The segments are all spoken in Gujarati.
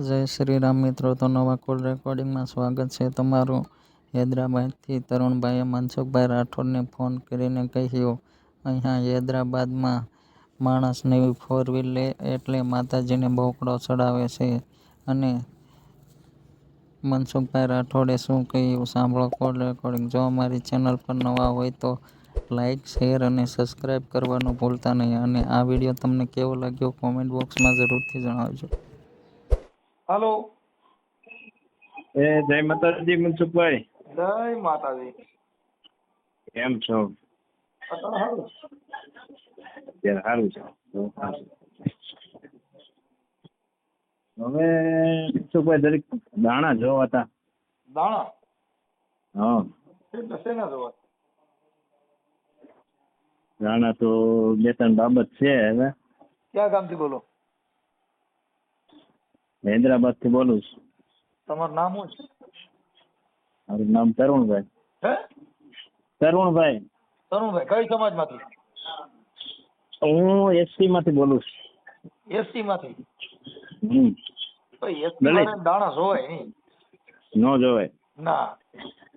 જય શ્રી રામ મિત્રો, તો નવા કોલ રેકોર્ડિંગમાં સ્વાગત છે તમારું. હૈદરાબાદથી તરુણભાઈએ મનસુખભાઈ રાઠોડને ફોન કરીને કહ્યું, અહીંયા હૈદરાબાદમાં માણસ નવી ફોર વ્હીલ લે એટલે માતાજીને બોકડો ચડાવે છે. અને મનસુખભાઈ રાઠોડે શું કહ્યું? સાંભળો કોલ રેકોર્ડિંગ. જો અમારી ચેનલ પર નવા હોય તો લાઇક શેર અને સબસ્ક્રાઈબ કરવાનું ભૂલતા નહીં. અને આ વીડિયો તમને કેવો લાગ્યો કોમેન્ટ બોક્સમાં જરૂરથી જણાવજો. હાલો. એ જય માતાજી મનસુખભાઈ. જય માતાજી. કેમ છો? સારું છે. હવે મનસુખભાઈ દરેક દાણા જોવા હતા. દાણા? હા. શેના જોવા? દાણા તો બે ત્રણ બાબત છે હવે. ક્યાં ગામથી બોલો? હૈદરાબાદથી બોલું છું. તમારું નામ શું છે? મારું નામ તરુણભાઈ. હે? તરુણભાઈ. તરુણભાઈ કઈ સમાજમાંથી? હું એસટી માંથી બોલું એસટી માંથી છું હમ એસટી દલિત. દાણા જોવાય નહીં. ન જોવાય. ના.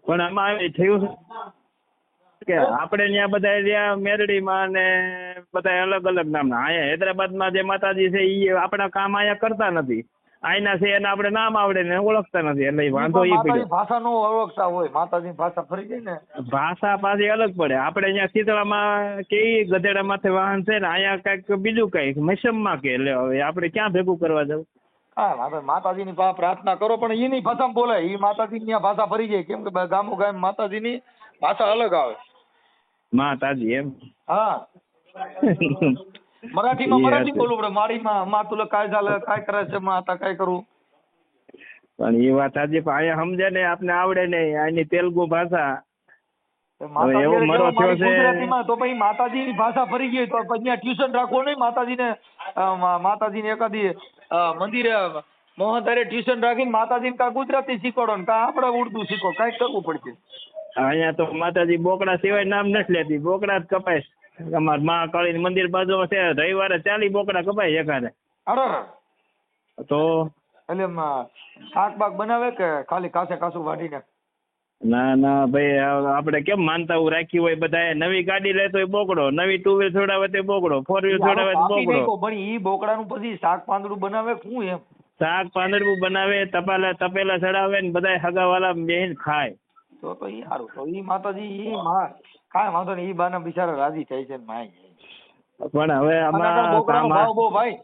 પણ આમાં થયું છે કે આપણે ત્યાં બધા ત્યાં મેરડીમાં ને બધા અલગ અલગ નામના. અહીંયા હૈદરાબાદમાં જે માતાજી છે એ આપણા કામ અહીંયા કરતા નથી. અહીંના છે એને આપણે નામ આવડે ને ઓળખતા નથી એટલે વાંધો એ પડ્યો. ભાષા નો ઓળખતા હોય માતાજી ભાષા ફરી ગઈ ને. ભાષા પાછી અલગ પડે. આપણે અહીંયા શીતળામાં કેવી ગધેડા માથે વાહન છે ને અહીંયા કંઈક બીજું કંઈક મસમમાં કે એટલે હવે આપણે ક્યાં ભેગું કરવા જવું? હા માતા માતાજીની પ્રાર્થના કરો પણ એની ભાષામાં બોલાય. એ માતાજીની ભાષા ફરી જાય કેમ કે ગામો ગામ માતાજીની ભાષા અલગ આવે. માતાજી એમ. હા. મરાઠીમાં એ મરાઠી હશે. બોલવું પડે મારીમાં માં તુલા काय झालं काय करायचं मग आता काय करू પણ એ વાત સાચી પણ અહીંયા સમજે ને આપને આવડે નહીં અહીંની તેલુગુ ભાષા તો માતાજી એવો હારે મરો કેવું મારી થયો છે. ગુજરાતીમાં તો પછી માતાજીની ભાષા ફરી ગઈ તો પછી ત્યાં ટ્યુશન રાખવું નહીં માતાજીને અ, મા- માતાજીને એકાદી અ, મંદિરે મોહનધારે ટ્યુશન રાખીને માતાજીને કાં ગુજરાતી શીખવાડો ને કાં આપણે ઉર્દુ શીખો કાંઈક કરવું પડશે અહીંયા તો માતાજી બોકડા સિવાય નામ નથી લેતી બોકડા જ કપાય અમાર મહાકાળી મંદિર બાજુમાં છે રવિવારે ચાલી બોકડા કપાય અરે તો? એટલે શાક બાક બનાવે કે ખાલી કાસે કાસું વાઢીને? ના ના ભાઈ આપડે આપણે કેમ માનતા હું રાખ્યું હોય બધા નવી ગાડી લે તો એ બોકડો નવી ટુ વ્હીલ છોડાવે તો બોકડો ફોર વ્હીલ છોડાવે તો બોકડો. ભણી પણ ઈ બોકડાનું પછી શાક પાંદડું બનાવે શું એમ? શાક પાંદડું બનાવે તપાલા તપેલા ચડાવે ને બધા હગાવાલા બેહીને ખાય. તો તો ઈ સારું તો ઈ માતાજી ઈ માં કાંઈ વાંધો નહીં એ બાના બિચારા રાજી થાય છે ને માય પણ હવે આમાં ભાવ બહુ ભાઈ.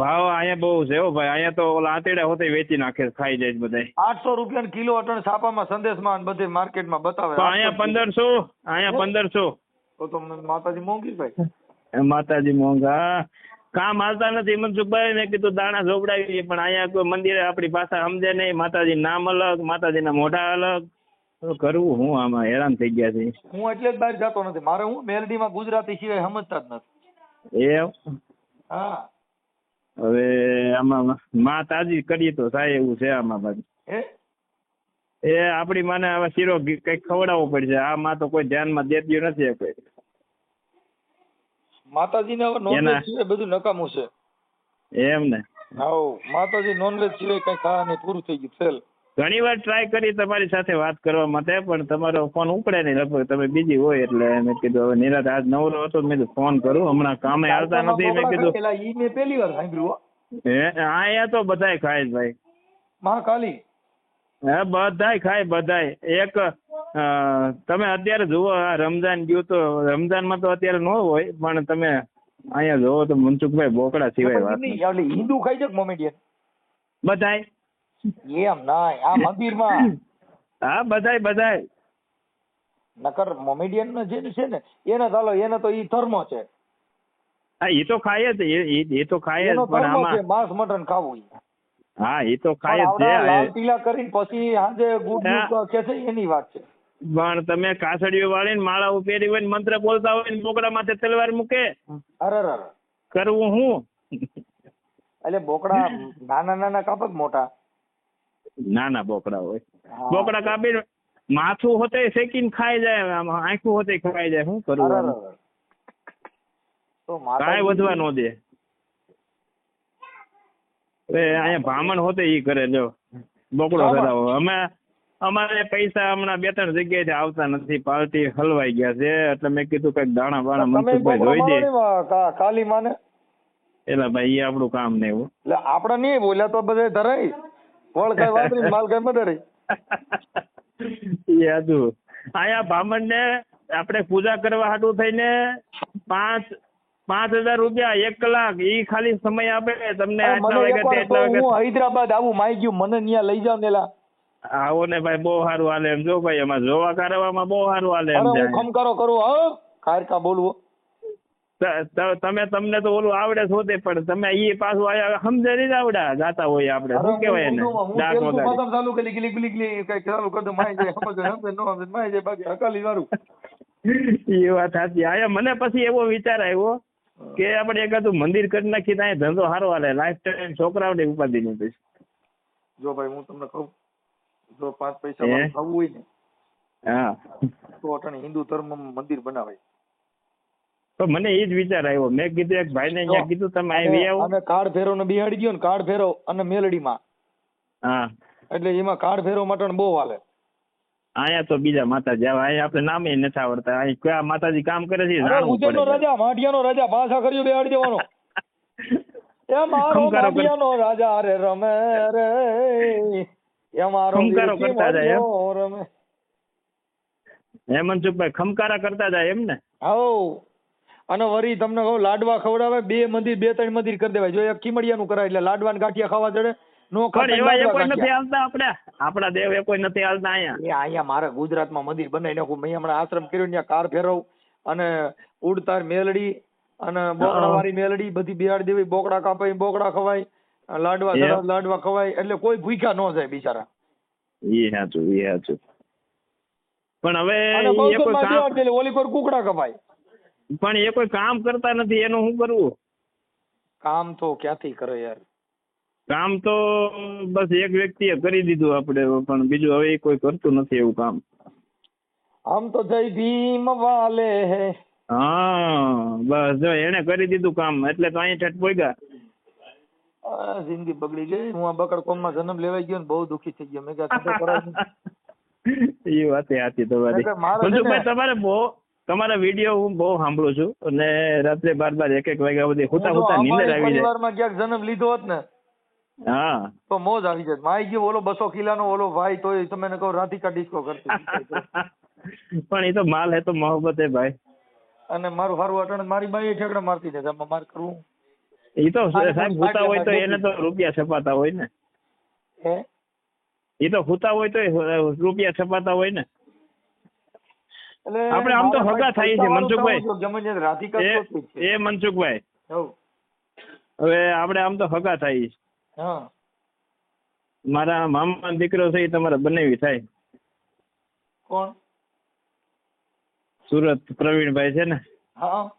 ભાવ અહીંયા બહુ છે હો ભાઈ અહીંયા તો ઓલા આંતરડા હોતે વેચી નાખે ખાઈ જાય બધા આઠસો રૂપિયા કિલો અટણ છાપામાં સંદેશમાં બધે માર્કેટમાં બતાવે. અહીંયા પંદરસો અહીંયા પંદરસો. તો તો માતાજી મોંઘી ભાઈ. માતાજી મોંઘા કામ હાલતા નથી મનસુખભાઈ મેં કીધું દાણા જોબડાવી પણ અહીંયા કોઈ મંદિરે આપણી ભાષા સમજે નહીં. માતાજી નામ અલગ માતાજીના મોઢા અલગ. કરવું હું આમાં હેરાન થઈ ગયા છે. હું એટલે જ બહાર જતો નથી. મારે હું મેલડીમાં ગુજરાતી સિવાય સમજતા જ નથી. એ હા. હવે આમાં માં તાજી કરીએ તો થાય એવું છે આમાં પાછું એ આપડી માને હવે શીરો કંઈક ખવડાવવો પડશે. આ માં તો કોઈ ધ્યાનમાં દેતી નથી કોઈ. માતાજીને હવે નોનવેજ સિવાય બધું નકામું છે. એમ ને. હાઉ. માતાજી નોનવેજ સિવાય કઈ ખાવાની પૂરું થઈ ગયું. ફેલ. ઘણી વાર ટ્રાય કરી તમારી સાથે વાત કરવા માટે પણ તમારો ફોન ઉપડે નહીં. લગભગ તમે બીજી હોય એટલે મેં કીધું હવે નિરાત આજ નવરો હતો મેં કીધું ફોન કરું. હમણાં કામે આવતા નથી મેં કીધું. ઈ મેં પહેલી વાર સાંભળ્યું હે. અહીંયા તો બધાય ખાય ભાઈ. મહાકાલી હા બધાય ખાય બધાય. એક તમે અત્યારે જુઓ આ રમજાન ગયું તો રમજાનમાં તો અત્યારે ન હોય પણ તમે અહીંયા જોવો તો મનસુખભાઈ બોકડા સિવાય વાત હિન્દુ ખાઈ છે મોમેડિયન? બધાય. એમ ના આ મંદિરમાં. હા બધાય બધાય. નકર મોમેડિયન જે છે ને એને ચાલો એને તો ઈ ધર્મ છે. હા એ તો ખાય જ એ- તો ખાય જ પણ આમાં માંસ મટન ખાવું હા એ તો ખાય જ લાલ છે ટીલા કરીને પછી આજે ગુડ કે છે એની વાત છે. પણ તમે કાસડીઓ વાળીને માળા ઉપેરી હોય ને મંત્ર બોલતા હોય ને બોકડા માથે તલવાર મૂકે. અરે. કરવું હું? એટલે બોકડા નાના નાના કાપક મોટા? નાના બોકડા હોય. બોકડા કાપી માથું હોતે શેકીને ખાઈ જાય આમ આંખું હોતે ખાઈ જાય શું કરવું કાંઈ વધવા ન દે. અહીંયા ભામણ હોતે ઈ કરે જો. બોકડો કરાવો. અમે અમારે પૈસા હમણાં બે ત્રણ જગ્યાએથી આવતા નથી પાર્ટી હલવાઈ ગયા છે એટલે મેં કીધું કંઈક દાણા બાણા મનસુખભાઈ જોઈ દે. કાલી માને? એટલે ભાઈ એ આપણું કામ નહીં એવું. એટલે આપણે નહીં બોલ્યા તો બધે ધરાય. વળ કઈ વાપરી માલ કઈ મદરાય એ હતું અહીંયા ભામણ ને આપણે પૂજા કરવા હાટું થઈને પાંચ પાંચ હજાર રૂપિયા એક કલાક ઈ ખાલી સમય આપે તમને હું હૈદરાબાદ આવું માઈ ગયું મને ત્યાં લઈ જાવ ને આવો ને ભાઈ બહુ સારું હાલે એમ. જો ભાઈ એમાં જોવા કરવામાં બહુ સારું હાલે એમ ખમકારો કરું હા ખારકા બોલવો. તમે તમને તો ઓલું આવડે હોતે પણ તમે એ પાછું આયા સમજે નહીં આવડા જાતા હોય આપણે. શું કહેવાય એને? ડાક વગાડે. ચાલુ કરી ગલી ગલી ગલી કઈ ચાલુ કરી માઈ જાય સમજે સમજે નો સમજે માય જાય બાકી અકાલી વાળું. એ વાત સાચી. આયા મને પછી એવો વિચાર આવ્યો કે આપણે એકાદું મંદિર કરી નાખી તો ધંધો સારો હાલે લાઈફ ટાઈમ છોકરાઓને ઉપાધિ નહીં પછી જો ભાઈ હું તમને કહું જો પાંચ પૈસા? થવું હોય ને હા. તો અટણે હિન્દુ ધર્મ મંદિર બનાવાય. તો મને એ જ વિચાર આવ્યો. મેં કીધું એક ભાઈને અહીંયા કીધું તમે આવી આવો. અને કાર્ડ ફેરો ને બિહાડી ગયો ને કાર્ડ ફેરો અને મેલડીમાં. હા. એટલે એમાં કાર્ડ ફેરો માટે બહુ હાલે. અહીંયા તો બીજા માતાજી આવે. અહીંયા આપણે નામે નથી આવડતા. અહીં કયા માતાજી કામ કરે છે ઉજ્જૈનનો રાજા માઠિયાનો રાજા પાછા કર્યો બેહાડી દેવાનો. એ મારો માઠિયાનો રાજા રે રમે રે એ મારો ખમકારો કરતા જાય એમ? હે મનસુખભાઈ ખમકારા કરતા જાય એમ ને? હઉ. અને વરી તમને કહું લાડવા ખવડાવે બે મંદિર બે ત્રણ મંદિર કરી દેવાય. જો એક કિમડિયાનું કરાય એટલે લાડવા ને ગાંઠિયા ખાવા જડે નો પણ એવા કોઈ નથી. હાલતા આપણે. આપણા દેવ એ કોઈ નથી હાલતા અહીંયા. એ અહીંયા મારે ગુજરાતમાં મંદિર બનાવી નાખું મેં હમણાં આશ્રમ કર્યો ત્યાં કાર ફેરવ અને ઉડતાર મેલડી અને બોકડા વાળી મેલડી બધી બિહાડી દેવી બોકડા કાપાય બોકડા ખવાય લાડવા લાડવા ખવાય એટલે કોઈ ભૂખ્યા ન જાય બિચારા. એ હાચું એ હાચું પણ હવે ઓલી પર કુકડા કપાય. પણ એ કોઈ કામ કરતા નથી એનું શું કરવું? કામ તો ક્યાંથી કરે યાર? કામ તો બસ એક વ્યક્તિએ કરી દીધું આપણે પણ બીજું હવે કોઈ કરતું નથી એવું કામ. આમ તો જય ભીમ વાલે હે. હા બસ જો એને કરી દીધું કામ એટલે તો અહીં ઠટ પોગ્યા જિંદગી બગડી ગઈ હું આ બકડ કોમમાં જન્મ લેવાઈ ગયો ને બહુ દુખી થઈ ગયો. મેં કીધું. એ વાત સાચી તમારી. મનસુખભાઈ તમારે બહુ તમારા વીડિયો હું બહુ સાંભળું છું અને રાત્રે બાર બાર એક એક વાગ્યા સુધી હુતા હુતા નીંદર આવી જાય. પરિવારમાં ક્યાંક જન્મ લીધો હોત ને હા. તો મોજ આવી જાય માઈ ગયો ઓલો બસો કિલાનો ઓલો ભાઈ તો તમે કહો રાધિકા ડિસ્કો કરતી પણ એ તો માલ હે તો મોહબ્બત હે ભાઈ. અને મારું હારું અટણ મારી બાઈ ઠેકડા મારતી છે તમે માર કરવું. એ તો સાહેબ હુતા હોય તો એને તો રૂપિયા છપાતા હોય ને. હે? એ તો હુતા હોય તો રૂપિયા છપાતા હોય ને. આપણે આમ તો હગા થાય છે, મનસુખભાઈ. એ છે. એ મનસુખભાઈ. હવે. આપણે આમ તો હગા થાય છે. હા. મારા મામા દીકરો છે એ તમારે બનાવી થાય. કોણ? સુરત પ્રવીણભાઈ છે ને? હા.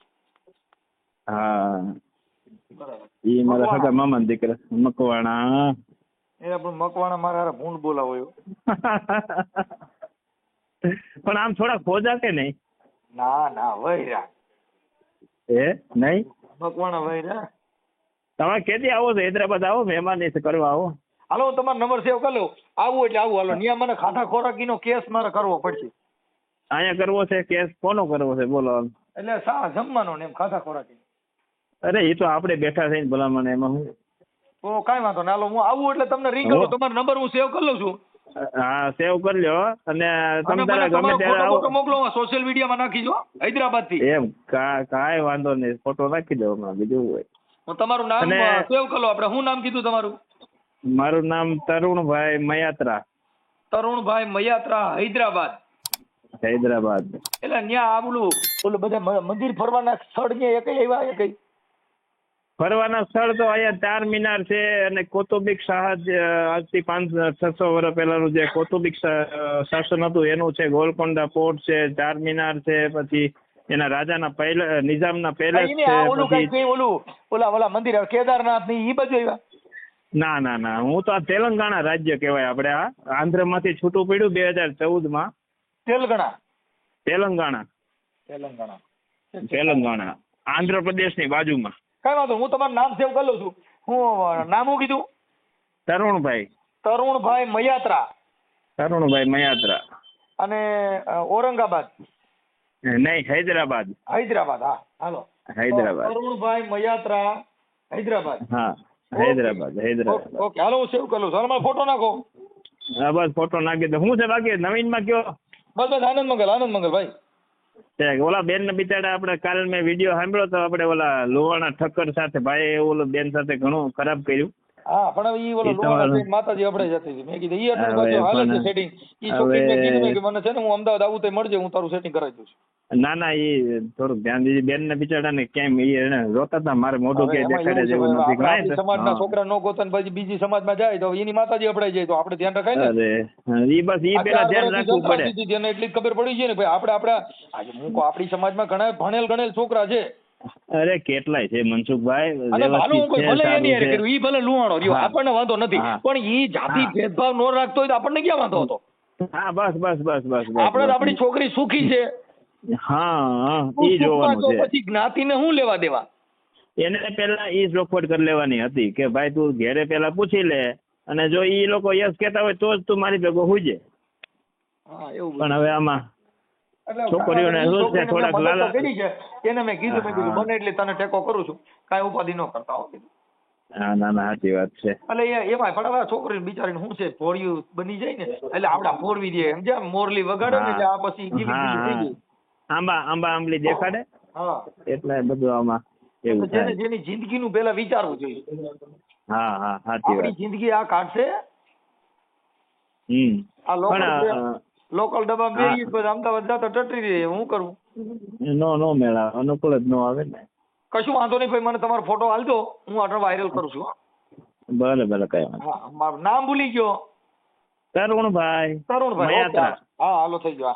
એ મારા. સગા મામાના દીકરા મકવાણા. એ પણ મકવાણા મારા ભૂંડ બોલાવો પણ આમ થોડા ખોજા કે નહીં? ના ના વૈરા. એ નહીં? મકવાણા વૈરા? તમે કેદી આવો છો? હૈદરાબાદ આવો મહેમાન કરવા આવો. હાલો તમારો નંબર સેવ કરી લો આવું એટલે આવું. હાલો ન્યા મને ખાટા ખોરાકીનો કેસ મારે કરવો પડશે. અહીંયા કરવો છે કેસ? કોનો કરવો છે? બોલો એટલે સા જમવાનો ને એમ ખાટા ખોરાકી અરે એ તો આપણે બેઠા થઈને ભલામણ એમાં હું. ઓ કાઈ વાંધો ના હાલો હું આવું એટલે તમને રિંગ કરું તમારો નંબર હું સેવ કરી લઉં છું. હા સેવ કરી લ્યો. અને તમે તારે ગમે ત્યારે આવો. મોકલો સોશિયલ મીડિયામાં નાખીજો હૈદરાબાદથી એમ કાંઈ વાંધો નહીં. ફોટો નાખી દો હમણાં બીજું હોય. હું તમારું નામ સેવ કરો આપણે. શું નામ કીધું તમારું? મારું નામ તરુણભાઈ મયાત્રા. તરુણભાઈ મયાત્રા હૈદરાબાદ. હૈદરાબાદ. એટલે ત્યાં આવલું ઓલું બધા મંદિર ફરવાના સ્થળ ન્યા એક આવ્યા એકઈ ફરવાના સ્થળ તો અહીંયા ચાર મિનાર છે અને કૌટુંબિક શાહ આજથી પાંચ છસો વર્ષ પહેલાનું જે કૌટુંબિક શાસન હતું એનું છે ગોલકોંડા ફોર્ટ છે ચાર મિનાર છે પછી એના રાજાના પહેલા નિઝામના પેલેસ છે ઓલું ઓલા ઓલા મંદિર કેદારનાથની ઈ બાજુ આવ્યા? ના ના ના હું તો આ તેલંગાણા રાજ્ય કહેવાય આપણે આ આંધ્રમાંથી છૂટું પડ્યું બે હજાર ચૌદમાં. તેલંગણા? તેલંગાણા. તેલંગાણા. તેલંગાણા. આંધ્રપ્રદેશની બાજુમાં. કઈ વાંધો નહીં, હું તમારું નામ સેવ કરી લઉં છું. હું નામ શું કીધું? તરુણભાઈ. તરુણભાઈ મયાત્રા. તરુણભાઈ મયાત્રા. અને અ, ઔરંગાબાદ. નહીં હૈદરાબાદ. હૈદરાબાદ હા હાલો. હૈદરાબાદ. તરુણભાઈ મયાત્રા હૈદરાબાદ. હા હૈદરાબાદ હૈદરાબાદ. ઓકે, ઓકે હાલો હું સેવ કરી લઉં છું. હાલો મારો ફોટો નાખો. હા બસ ફોટો નાખી દો. શું છે બાકી? નવીનમાં કયો? બસ બસ આનંદ મંગલ આનંદ મંગલ ભાઈ. ઓલા બેન ને બિચારા આપણે કાલ મેં વીડિયો સાંભળ્યો તો આપણે ઓલા લોહાણા ઠક્કર સાથે ભાઈ ઓલો બેન સાથે ઘણું ખરાબ કર્યું. હા પણ ઈ ઓલો લોહાણા માતાજી આપણે જતી હતી. મેં કીધું ઈ અટલ બાજુ હાલે છે સેટિંગ ઈ છોકરીને હવે- કીધું કે મને છે ને હું અમદાવાદ આવું તો મળજે હું તારું સેટિંગ કરાવી દઉં છું. ના ના એ થોડુંક ધ્યાન દીધી બેન ને બિચારા ને કેમ એ એને રોતા હતા મારે મોઢું કે દેખાડે જેવું નથી. સમાજના છોકરા નો ગોતો ને પછી બીજી સમાજમાં જાય તો એની માતાજી અપડાઈ જાય તો આપણે ધ્યાન રખાય ને? અરે હા, બસ એ પેલા ધ્યાન રાખવું પડે. જેને એટલી ખબર પડી છે ને ભાઈ આપણે આપણા હું આપણી સમાજમાં ઘણા ભણેલ ગણેલ છોકરા છે. અરે કેટલાય છે મનસુખભાઈ અને ભાલો કોઈ ભલે એની હારે કર્યું ઈ ભલે લુવાણો રહ્યો આપણને વાંધો નથી પણ ઈ જાતિ ભેદભાવ નો રાખતો હોય તો આપણને ક્યાં વાંધો હતો? હા બસ બસ બસ બસ આપણે. આપણી છોકરી સુખી છે. હા સુખમાં જોવાનું છે. પછી જ્ઞાતિને શું લેવા દેવા? એને પેલા ઈ જ કરી લેવાની હતી કે ભાઈ તું ઘેરે પેલા પૂછી લે અને જો એ લોકો યસ કહેતા હોય તો જ તું મારી ભેગો હુજે. પણ હવે આમાં છોકરીઓને શું છે, થોડાક લાલા- એને મેં કીધું મેં કીધું બને એટલે તને ટેકો કરું છું. કાંઈ ઉપાધિ ન કરતા હો. ના ના સાચી વાત છે. એટલે એ એમાં હવે છોકરી બિચારીને શું છે ફોડ્યું બની જાય ને એટલે આપડા ફોડવી દે. સમજ્યા મોરલી વગાડે ને એટલે આ પછી ગીલી થઈ આંબા આંબા આંબલી દેખાડે. હા. એટલે બધું આમાં એવું જેને જેની જિંદગી નું પેલા વિચારવું જોઈએ. હા હા સાચી વાત. જિંદગી આ કાઢશે. હમ. આ લોકલ લોકલ ડબ્બા બે અમદાવાદ જતા ટટરી રહે હું કરું? નો નો મેળા અનુકૂળ જ નો આવે ને. કશું વાંધો નહીં ભાઈ મને તમારો ફોટો હાલજો હું આટલો વાયરલ કરું છું ભલે ભલે કઈ વાંધો નામ ભૂલી ગયો. તરુણભાઈ તરુણભાઈ હા હાલો થઈ ગયો